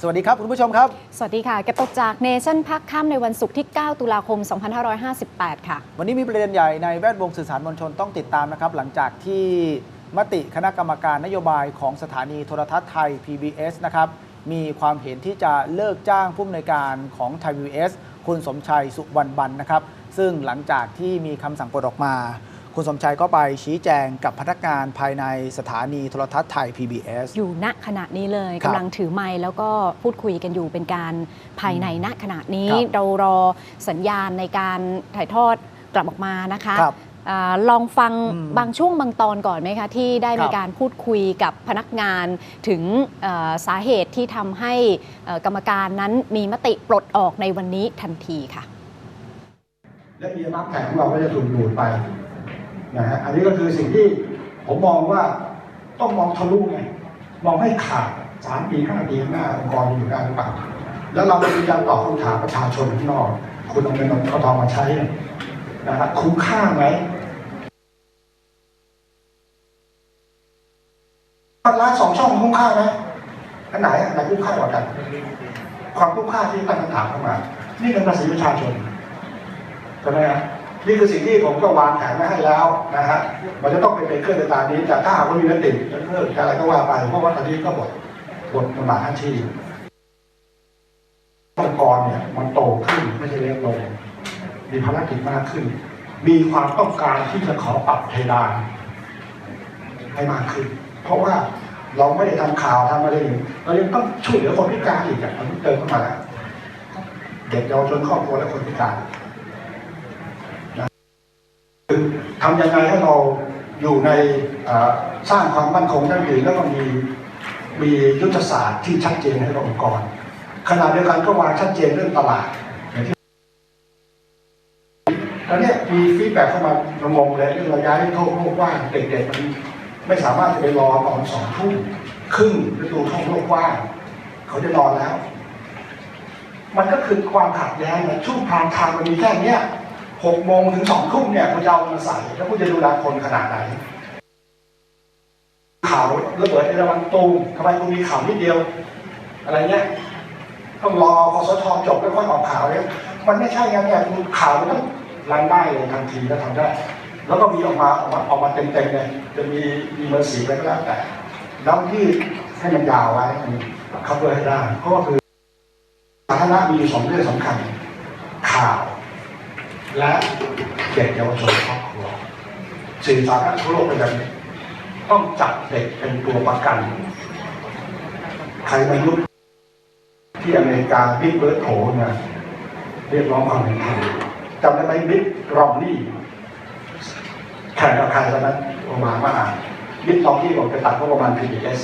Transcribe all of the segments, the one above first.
สวัสดีครับคุณผู้ชมครับ สวัสดีค่ะเก็บตกจากเนชั่นพักค่ำในวันศุกร์ที่ 9 ตุลาคม 2558 ค่ะ วันนี้มีประเด็นใหญ่ในแวดวงสื่อสารมวลชนต้องติดตามนะครับ หลังจากที่มติคณะกรรมการนโยบายของสถานีโทรทัศน์ไทย PBS นะครับ มีความเห็นที่จะเลิกจ้างผู้อำนวยการของไทย PBS คุณสมชัยสุวรรณบันนะครับ ซึ่งหลังจากที่มีคำสั่งปลดออกมา คุณสมชัยก็ไปชี้แจงกับพนักงานภายในสถานีโทรทัศน์ไทย PBS อยู่ณขณะนี้เลยครับกำลังถือไมค์แล้วก็พูดคุยกันอยู่เป็นการภายในณขณะนี้ครับเรารอสัญญาณในการถ่ายทอดกลับออกมานะคะครับอาลองฟังอืมบางช่วงบางตอนก่อนไหมคะที่ได้ครับมีการพูดคุยกับพนักงานถึงเอ่อสาเหตุที่ทำให้เอ่อกรรมการนั้นมีมติปลดออกในวันนี้ทันทีค่ะ และเอียมักแผงของเราก็จะถูกดูดไป นะฮะอันนี้ก็คือสิ่งที่ผมมองว่าต้องมองทะลุไงมองให้ขาดสามปีห้าปีข้างหน้าองค์กรอยู่การหรือเปล่าแล้วเราพยายามตอบคำถามประชาชนข้างนอก คุณเอาเงินเอาทองมาใช้นะฮะคุ้มค่าไหมพันล้านสองช่องคุ้มค่าไหมอันไหนอันไหนคุ้มค่ากว่ากัน ความคุ้มค่าที่ตั้งคำถามเข้ามา นี่เป็นภาษีประชาชนใช่ไหมฮะ นี่คือสิ่งที่ผมก็วางแผนไว้ให้แล้วนะฮะมันจะต้องเป็นเครื่องในตามนี้ แต่ถ้าหากว่ามีนักติดจะเพิ่มอะไรก็ว่าไปเพราะว่าตอนนี้ก็หมดหมดบทบาทหน้าที่องค์กรเนี่ยมันโตขึ้นไม่ใช่เล็กลงมีภารกิจมากขึ้น มีความต้องการที่จะขอปรับเพดานให้มากขึ้น เพราะว่าเราไม่ได้ทำข่าวทำอะไรอย่างนี้เรายังต้องช่วยเหลือคนพิการอีกอะมันเติมเข้ามาแล้วเด็กเยาวชนครอบครัวและคนพิการ ทำยังไงให้เราอยู่ในสร้างความมั่นคงยั่งยืนแล้วก็มีมียุทธศาสตร์ที่ชัดเจนให้กับองค์กรขณะเดียวกันก็วางชัดเจนเรื่องตลาดอย่างที่แล้วเนี่ยมีฟีดแบ็กเข้ามาระงงเลยเรื่องระยะที่โทษโลกว่างเด็กๆมันไม่สามารถจะไปรอตอนสองทุ่มครึ่งฤดูท่องโลกว่างเขาจะนอนแล้ว มันก็คือความขัดแย้งนะช่วงพามไทางมันมีแค่เนี้ย หกโมงถึงสองทุ่มเนี่ยคุณจะเอามาใส่แล้วคุณจะดูแลคนขนาดไหนข่าวระเบิดในระวันตูมทำไมคุณมีข่าวนิดเดียว อะไรเงี้ยต้องรอคอสชจบแล้วค่อยออกข่าวเนี่ยมันไม่ใช่ไงเนี่ยคุณข่าวมันต้องรันได้เลยทันทีแล้วทำได้ แล้วก็มีออกมาออกมาออกมาเต็มๆเลยจะมีมีเบอร์สีอะไรก็แล้วแต่แล้วที่ให้มันยาวไว้มันคัฟเวอร์ให้ได้เพราะว่าคือสาธารณะมีอยู่สองเรื่องสำคัญ ข่าว และเด็กเยาวชนครอบครัวสื่อสารทั่วโลกเป็นแบบนี้ต้องจับเด็กเป็นตัวประกัน ใครมายุบที่อเมริกาบิ๊กเบิร์ดโถนี่ยเรียกร้องความเป็นธรรมจำได้ไหมบิ๊กรอมนี่แข่งกับใครตอนนั้นโอบามาอ่านบิ๊กรอมนี่บอกจะตัดงบประมาณ PBS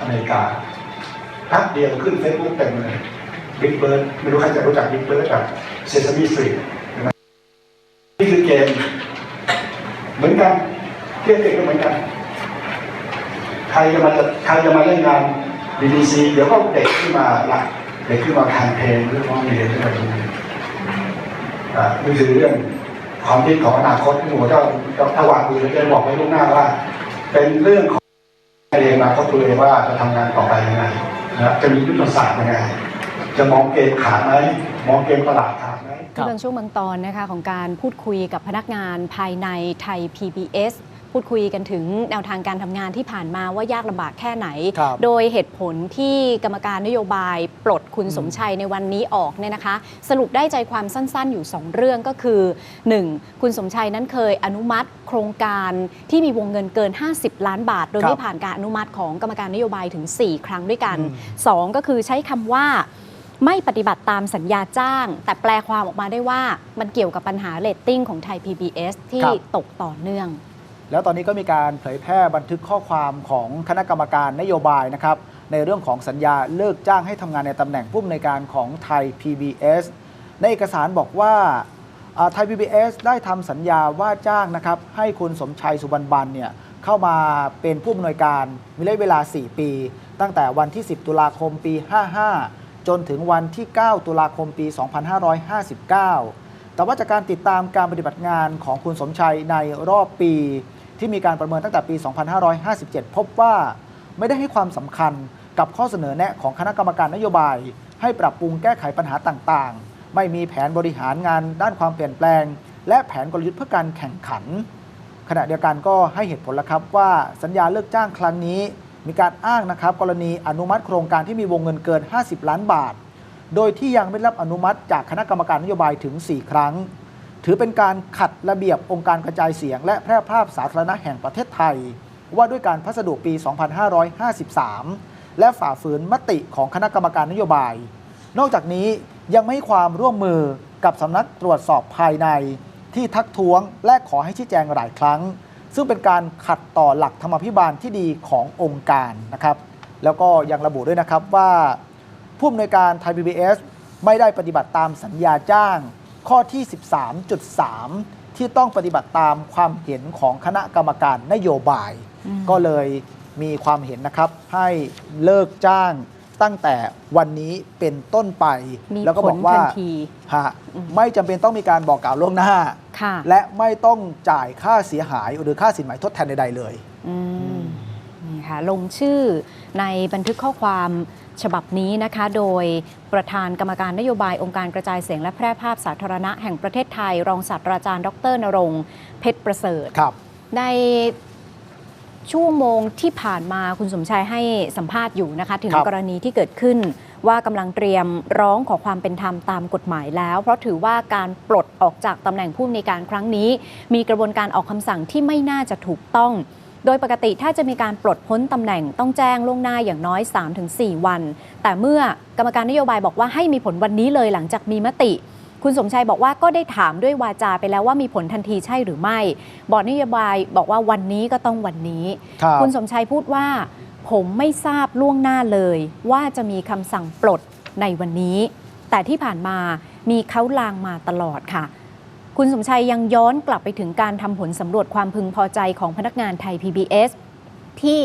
อเมริกาแป๊บเดียวขึ้นเฟซบุ๊กเต็มเลยบิ๊กเบิร์ดไม่รู้ใครจะรู้จักบิ๊กเบิร์ดแบบ เซซามีสตรีทนี่คือเกม เหมือนกันเทียบเด็กก็เหมือนกัน ใครจะมาจะใครจะมาเล่นงาน BBC เดี๋ยวก็เด็กขึ้นมาลักเด็กขึ้นมาแคมเปญเรื่องร้องเรียนเรื่องอะไรนี้อ่านี่คือเรื่องความคิดของอนาคตที่หนูจะจะถ้าวางมือจะบอกไว้ล่วงหน้าว่า เป็นเรื่องของในอนาคตตัวเองว่าจะทำงานต่อไปยังไงนะจะมียุทธศาสตร์ยังไงจะมองเกมขาดไหมมองเกมตลาด ที่บางช่วงบางตอนนะคะของการพูดคุยกับพนักงานภายในไทย PBS พูดคุยกันถึงแนวทางการทำงานที่ผ่านมาว่ายากลำบากแค่ไหนครับโดยเหตุผลที่กรรมการนโยบายปลดคุณอืมสมชัยในวันนี้ออกเนี่ยนะคะ สรุปได้ใจความสั้นๆอยู่ 2 เรื่องก็คือ 1. คุณสมชัยนั้นเคยอนุมัติโครงการที่มีวงเงินเกิน 50 ล้านบาท โดยครับไม่ผ่านการอนุมัติของกรรมการนโยบายถึง 4 ครั้งด้วยกันอืม2ก็คือใช้คำว่า ไม่ปฏิบัติตามสัญญาจ้าง แต่แปลความออกมาได้ว่ามันเกี่ยวกับปัญหาเรตติ้งของไทย PBS ที่ครับ ตกต่อเนื่อง แล้วตอนนี้ก็มีการเผยแพร่บันทึกข้อความของคณะกรรมการนโยบายนะครับในเรื่องของสัญญาเลิกจ้างให้ทำงานในตำแหน่งผู้อำนวยการของไทย PBS ในเอกสารบอกว่าอ่าไทย PBS ได้ทำสัญญาว่าจ้างนะครับให้คุณสมชัยสุวรรณบันเนี่ยเข้ามาเป็นผู้อำนวยการมีระยะเวลา 4 ปี ตั้งแต่วันที่ 10 ตุลาคมปี 55 จนถึงวันที่ 9 ตุลาคมปี 2559 แต่ว่าจากการติดตามการปฏิบัติงานของคุณสมชัยในรอบปี ที่มีการประเมินตั้งแต่ปี 2557 พบว่าไม่ได้ให้ความสำคัญกับข้อเสนอแนะของคณะกรรมการนโยบาย ให้ปรับปรุงแก้ไขปัญหาต่างๆ ไม่มีแผนบริหารงานด้านความเปลี่ยนแปลง และแผนกลยุทธ์เพื่อการแข่งขัน ขณะเดียวกันก็ให้เหตุผลแล้วครับว่าสัญญาเลิกจ้างครั้งนี้ มีการอ้างนะครับกรณีอนุมัติโครงการที่มีวงเงินเกิน 50 ล้านบาท โดยที่ยังไม่รับอนุมัติจากคณะกรรมการนโยบายถึง 4 ครั้ง ถือเป็นการขัดระเบียบองค์การกระจายเสียง และแพร่ภาพสาธารณะแห่งประเทศไทย ว่าด้วยการพัสดุปี 2553 และฝ่าฝืนมติของคณะกรรมการนโยบาย นอกจากนี้ยังไม่ให้ความร่วมมือกับสำนักตรวจสอบภายในที่ทักท้วงและขอให้ชี้แจงหลายครั้ง ซึ่งเป็นการขัดต่อหลักธรรมพิบาลที่ดีขององค์การนะครับแล้วก็ยังระบุด้วยนะครับว่าผู้อำนวยการไทย PBS ไม่ได้ปฏิบัติตามสัญญาจ้าง ข้อที่ 13.3 ที่ต้องปฏิบัติตามความเห็นของคณะกรรมการนโยบายอืมก็เลยมีความเห็นนะครับให้เลิกจ้าง ตั้งแต่วันนี้เป็นต้นไป มีแล้วก็ผบลอกว่าทันทีฮะอืม ไม่จำเป็นต้องมีการบอกกล่าวล่วงหน้า ค่ะ และไม่ต้องจ่ายค่าเสียหายหรือค่าสินไหมทดแทนใด ๆ เลย อืมนี่ค่ะลงชื่อในบันทึกข้อความฉบับนี้นะคะ โดยประธานกรรมการนโยบายองค์การกระจายเสียงและแพร่ภาพสาธารณะแห่งประเทศไทย รองศาสตราจารย์ดรนรงค์เพชรประเสริฐ ครับใน ชั่วโมงที่ผ่านมาคุณสมชายให้สัมภาษณ์อยู่นะคะ ถึงครับกรณีที่เกิดขึ้นว่ากำลังเตรียมร้องขอความเป็นธรรมตามกฎหมายแล้ว เพราะถือว่าการปลดออกจากตำแหน่งผู้อำนวยการครั้งนี้ มีกระบวนการออกคำสั่งที่ไม่น่าจะถูกต้อง โดยปกติถ้าจะมีการปลดพ้นตำแหน่งต้องแจ้งล่วงหน้าอย่างน้อย 3-4 วัน แต่เมื่อกรรมการนโยบายบอกว่าให้มีผลวันนี้เลยหลังจากมีมติ คุณสมชัยบอกว่าก็ได้ถามด้วยวาจาไปแล้วว่ามีผลทันทีใช่หรือไม่ บอร์ดนโยบายบอกว่าวันนี้ก็ต้องวันนี้ครับคุณสมชัยพูดว่า ผมไม่ทราบล่วงหน้าเลย ว่าจะมีคำสั่งปลดในวันนี้ แต่ที่ผ่านมามีเขาลางมาตลอดค่ะคุณสมชัยยังย้อนกลับไปถึงการทำผลสำรวจความพึงพอใจของพนักงานไทย PBS ที่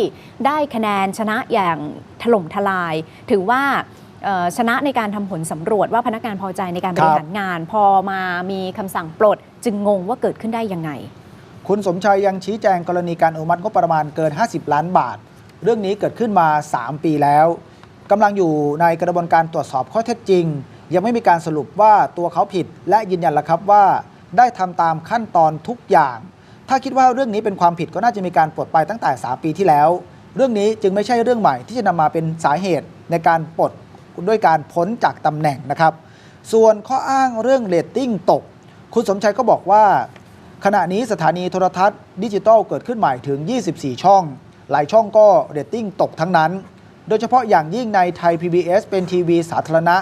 ได้คะแนนชนะอย่างถล่มทลาย ถือว่าเอ่อ ชนะในการทำผลสำรวจว่าพนักงานพอใจในการบริหารงาน พอมามีคำสั่งปลด จึงงงว่าเกิดขึ้นได้ยังไง คุณสมชัยยังชี้แจงกรณีการอนุมัติงบประมาณเกิน 50 ล้านบาท เรื่องนี้เกิดขึ้นมา 3 ปีแล้วกำลังอยู่ในกระบวนการตรวจสอบข้อเท็จจริง ยังไม่มีการสรุปว่าตัวเขาผิด และยืนยันแล้วครับว่า ได้ทำตามขั้นตอนทุกอย่าง ถ้าคิดว่าเรื่องนี้เป็นความผิดก็น่าจะมีการปลดไปตั้งแต่ 3 ปีที่แล้ว เรื่องนี้จึงไม่ใช่เรื่องใหม่ที่จะนำมาเป็นสาเหตุในการปลด ด้วยการพ้นจากตำแหน่งนะครับ ส่วนข้ออ้างเรื่องเรตติ้งตก คุณสมชัยก็บอกว่า ขณะนี้สถานีโทรทัศน์ดิจิทัลเกิดขึ้นใหม่ถึง 24 ช่อง หลายช่องก็เรตติ้งตกทั้งนั้น โดยเฉพาะอย่างยิ่งในไทย PBS เป็นทีวีสาธารณะ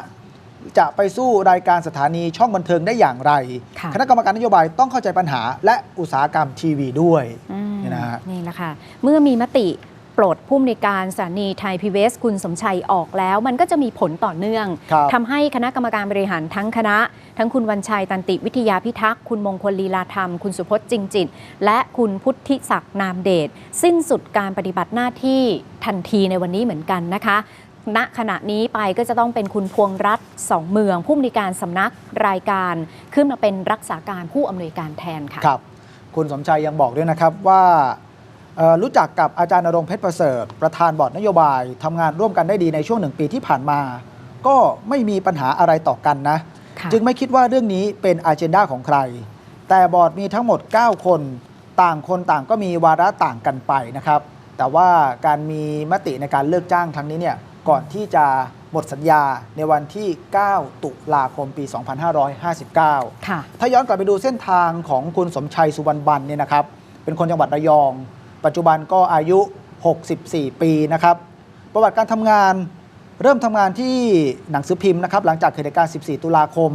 จะไปสู้รายการสถานีช่องบันเทิงได้อย่างไรค่ะคณะกรรมการนโยบายต้องเข้าใจปัญหาและอุตสาหกรรมทีวีด้วยอืมนี่นะฮะนี่แหละค่ะเมื่อมีมติ ปลดผู้อำนวยการสถานีไทยพีวีคุณสมชัยออกแล้ว มันก็จะมีผลต่อเนื่องครับทำให้คณะกรรมการบริหารทั้งคณะ ทั้งคุณวันชัยตันติวิทยาพิทักษ์ คุณมงคลลีลาธรรม คุณสุพจน์จริงจิต และคุณพุทธิศักดิ์นามเดชสิ้นสุดการปฏิบัติหน้าที่ทันทีในวันนี้เหมือนกันนะคะณขณะนี้ไปก็จะต้องเป็นคุณพวงรัฐสองเมือง ผู้อำนวยการสำนักรายการ ขึ้นมาเป็นรักษาการผู้อำนวยการแทนค่ะครับ คุณสมชัยยังบอกด้วยนะครับว่าเอ่อ รู้จักกับอาจารย์นรงค์เพชรประเสริฐ ประธานบอร์ดนโยบายทำงานร่วมกันได้ดีในช่วงหนึ่งปีที่ผ่านมา ก็ไม่มีปัญหาอะไรต่อกันนะค่ะจึงไม่คิดว่าเรื่องนี้เป็นอาเจนดาของใคร แต่บอร์ดมีทั้งหมด 9 คน ต่างคนต่างก็มีวาระต่างกันไปนะครับ แต่ว่าการมีมติในการเลิกจ้างครั้งนี้เนี่ยก่อนที่จะหมดสัญญาในวันที่ 9 ตุลาคมปี 2559ค่ะถ้าย้อนกลับไปดูเส้นทางของคุณสมชัยสุวรรณบันเนี่ยนะครับ เป็นคนจังหวัดระยอง ปัจจุบันก็อายุ 64 ปีนะครับ ประวัติการทำงานเริ่มทำงานที่หนังสือพิมพ์นะครับหลังจากเกิดเหตุการณ์ 14 ตุลาคม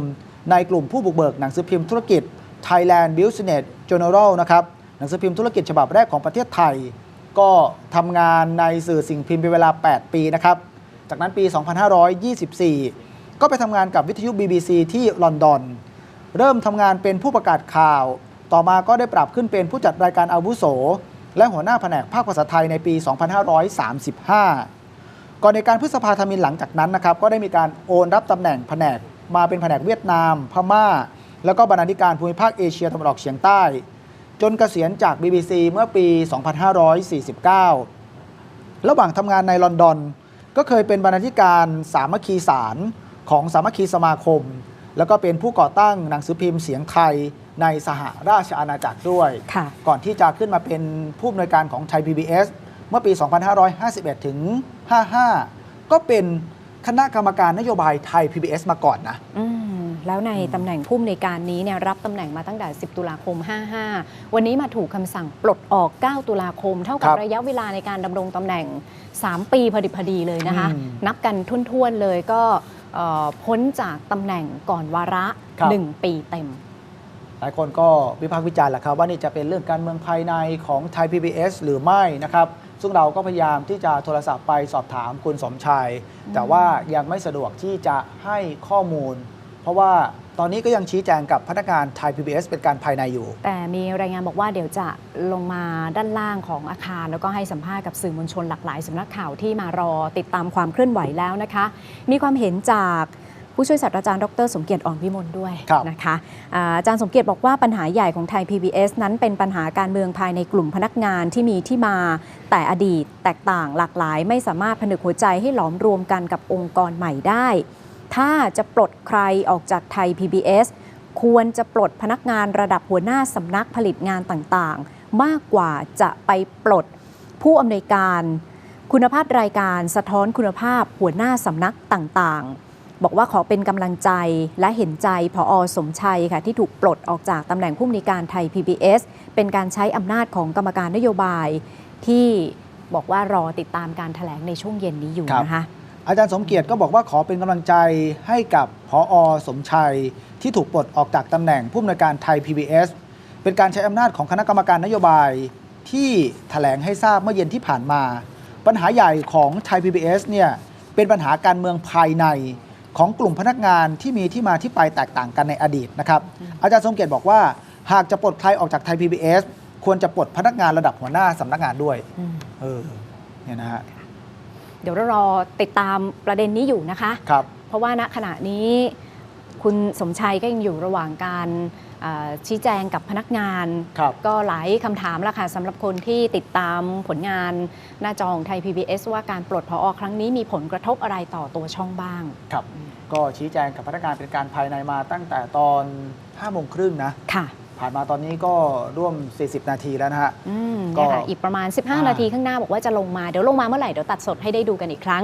ในกลุ่มผู้บุกเบิกหนังสือพิมพ์ธุรกิจ Thailand Business Journal นะครับหนังสือพิมพ์ธุรกิจฉบับแรกของประเทศไทย ก็ทำงานในสื่อสิ่งพิมพ์เป็นเวลา 8 ปีนะครับ จากนั้นปี 2524 ก็ไปทำงานกับวิทยุ BBC ที่ลอนดอน เริ่มทำงานเป็นผู้ประกาศข่าว ต่อมาก็ได้ปรับขึ้นเป็นผู้จัดรายการอาวุโส และหัวหน้าแผนกภาคภาษาไทยในปี 2535 ก่อนในการพฤษภาธมินหลังจากนั้นนะครับก็ได้มีการโอนรับตำแหน่งแผนกมาเป็นแผนกเวียดนาม พม่า แล้วก็บรรณาธิการภูมิภาคเอเชียตะวันออกเฉียงใต้ จนเกษียณจาก BBC เมื่อปี 2549 ระหว่างทำงานในลอนดอน ก็เคยเป็นบรรณาธิการสามัคคีสารของสามัคคีสมาคม แล้วก็เป็นผู้ก่อตั้งหนังสือพิมพ์เสียงไทย ในสหราชอาณาจักรด้วย ค่ะ ก่อนที่จะขึ้นมาเป็นผู้อำนวยการของไทย PBS เมื่อปี 2551 ถึง 55 ก็เป็นคณะกรรมการนโยบายไทย PBS มาก่อนนะ อืมแล้วในตำแหน่งผู้อำนวยการนี้เนี่ยรับตำแหน่งมาตั้งแต่ 10 ตุลาคม 55 วันนี้มาถูกคำสั่งปลดออก 9 ตุลาคม เท่ากับครับระยะเวลาในการดำรงตำแหน่ง 3 ปีพอดีพอดีเลยนะคะ อืมนับกันทุ่วนๆเลยก็เอ่อพ้นจากตำแหน่งก่อนวาระ ครับ 1 ปีเต็มห ลายคนก็วิพากษ์วิจารณ์แหละครับว่านี่จะเป็นเรื่องการเมืองภายในของไทย PBS หรือไม่นะครับ ซึ่งเราก็พยายามที่จะโทรศัพท์ไปสอบถามคุณสมชัย แต่ว่ายังไม่สะดวกที่จะให้ข้อมูล เพราะว่าตอนนี้ก็ยังชี้แจงกับพนักงานไทย PBS เป็นการภายในอยู่ แต่มีรายงานบอกว่าเดี๋ยวจะลงมาด้านล่างของอาคาร แล้วก็ให้สัมภาษณ์กับสื่อมวลชนหลากหลายสำนักข่าวที่มารอติดตามความเคลื่อนไหวแล้วนะคะ มีความเห็นจาก ผู้ช่วยศาสตราจารย์ดรสมเกียรติอ่อนวิมลด้วยครับนะคะอ่าอาจารย์สมเกียรติบอกว่าปัญหาใหญ่ของไทย PBS นั้นเป็นปัญหาการเมืองภายในกลุ่มพนักงานที่มีที่มาแต่อดีต แตกต่างหลากหลาย ไม่สามารถผนึกหัวใจให้หลอมรวมกันกับองค์กรใหม่ได้ ถ้าจะปลดใครออกจากไทย PBS ควรจะปลดพนักงานระดับหัวหน้าสำนักผลิตงานต่างๆ มากกว่าจะไปปลดผู้อำนวยการ คุณภาพรายการสะท้อนคุณภาพหัวหน้าสำนักต่างๆ บอกว่าขอเป็นกำลังใจและเห็นใจพออสมชัยค่ะที่ถูกปลดออกจากตำแหน่งผู้อำนวยการไทย PBS เป็นการใช้อำนาจของกรรมการนโยบาย ที่บอกว่ารอติดตามการถแถลงในช่วงเย็นนี้อยู่ครับนะคะอาจารย์สมเกียรติก็บอกว่าขอเป็นกำลังใจให้กับพออสมชัย ที่ถูกปลดออกจากตำแหน่งผู้อำนวยการไทย PBS เป็นการใช้อำนาจของคณะกรรมการนโยบายที่แถลงให้ทราบเมื่อเย็นที่ผ่านมา ปัญหาใหญ่ของไทย PBS เนี่ยเป็นปัญหาการเมืองภายใน ของกลุ่มพนักงานที่มีที่มาที่ไปแตกต่างกันในอดีตนะครับ อาจารย์สมเกียรติบอกว่า หากจะปลดใครออกจากไทย PBS ควรจะปลดพนักงานระดับหัวหน้าสำนักงานด้วยอืมเออ เนี่ยนะฮะ เดี๋ยวเรารอติดตามประเด็นนี้อยู่นะคะ ครับ เพราะว่าณขณะนี้คุณสมชัยก็ยังอยู่ระหว่างการเอ่อชี้แจงกับพนักงานครับก็หลายคำถามแล้วค่ะสำหรับคนที่ติดตามผลงานหน้าจอของไทย PBS ว่าการปลดพออครั้งนี้มีผลกระทบอะไรต่อตัวช่องบ้าง ครับ ก็ชี้แจงกับพนักงานเป็นการภายในมาตั้งแต่ตอน5โมงครึ่งนะ ค่ะ ผ่านมาตอนนี้ก็ร่วม 40 นาทีแล้วนะฮะอืมก็เนี่ยค่ะอีกประมาณ 15อ่านาทีข้างหน้าบอกว่าจะลงมา เดี๋ยวลงมาเมื่อไหร่ เดี๋ยวตัดสดให้ได้ดูกันอีกครั้ง